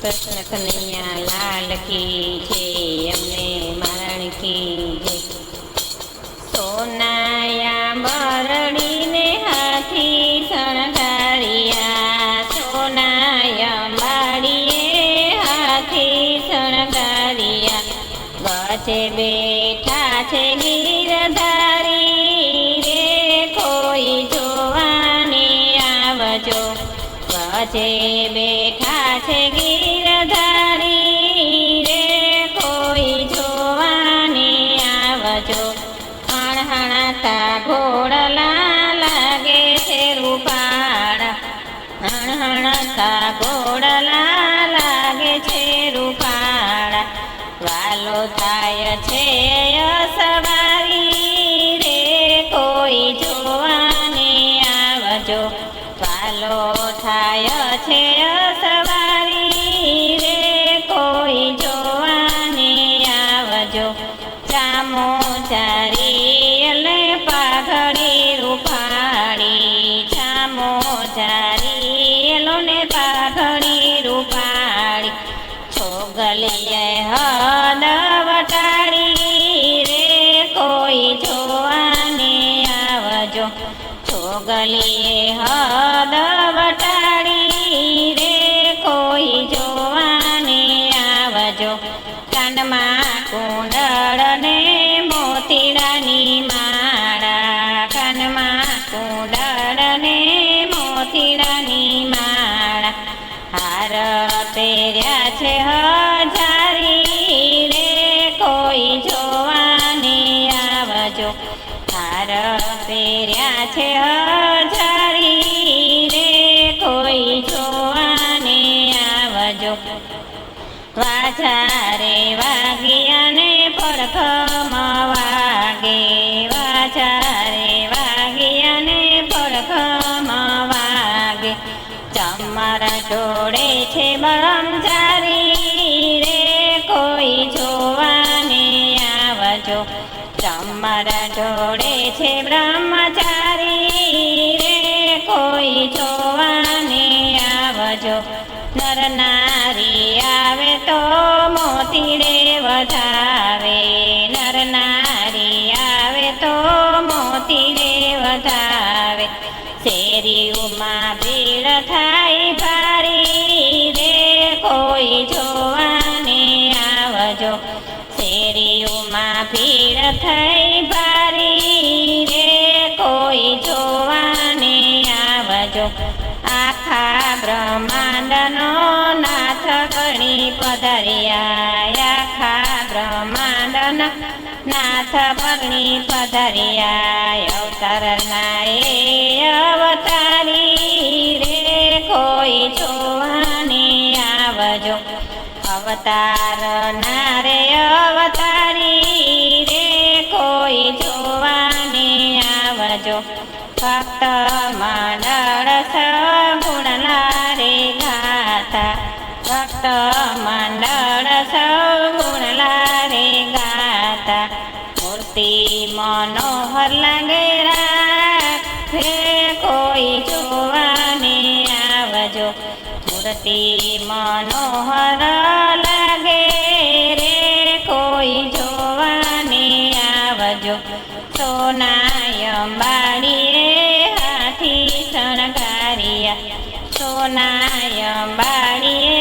કૃષ્ણ લાલ કી જય, અમને મારણ કી જય. સોનાયા બરડીને હાથી શણગારિયા. સોનાયા બાડીએ હાથી શણગારિયા. ગચે બેઠા છે ગીરધારી રે, કોઈ જોવાની આવજો. ગચે બેઠા છે હણહણાતા ઘોડલા લાગે છે રૂપાળા. હણહણાતા ઘોડલા છોગલીએ હદ વટાળી રે, કોઈ જોવાને આવજો. છોગલીએ હદ વટાળી રે, કોઈ જોવાને આવજો. કાનમાં કુંડળ ને મોતીડાની માળા, કાનમાં કુંડળ ને મોતીડાની માળા. હાર પહેર્યા છે હજારી હજારી રે કોઈ જોવાને આવજો. વાજા રે વાગે વાજા રે વાગ્યા ને પડખમ વાગે. ચમર જોડે છે બ્રહ્મચારી રે કોઈ જોવાને આવજો. ચમર જોડે છે બ્રહ્મચારી નર નારી આવે તો મોતીડે વધાવે. નર નારી આવે તો મોતીડે વધાવે. શેરીઓમાં ભીડ થાય ભારી રે. કોઈ જોવાને આવજો. શેરીઓમાં ભીડ થઈ આવજો આખા બ્રહ્માંડનો નાથ ગણી પધરિયા. આખા બ્રહ્માંડના નાથ પગણી પધરિયા. અવતારના એ અવતારી રે કોઈ જોવાની આવજો. અવતાર નારે અવતારી મંડળ સગુણલા રે ગાતા. મૂર્તિ મનોહર લાગે રાખે કોઈ જોવાને આવજો. મૂર્તિ મનોહર લાગે રે. કોઈ જોવાને આવજો. સોનાય રે હાથી શણગારિયા. સોનાય અંબાડીએ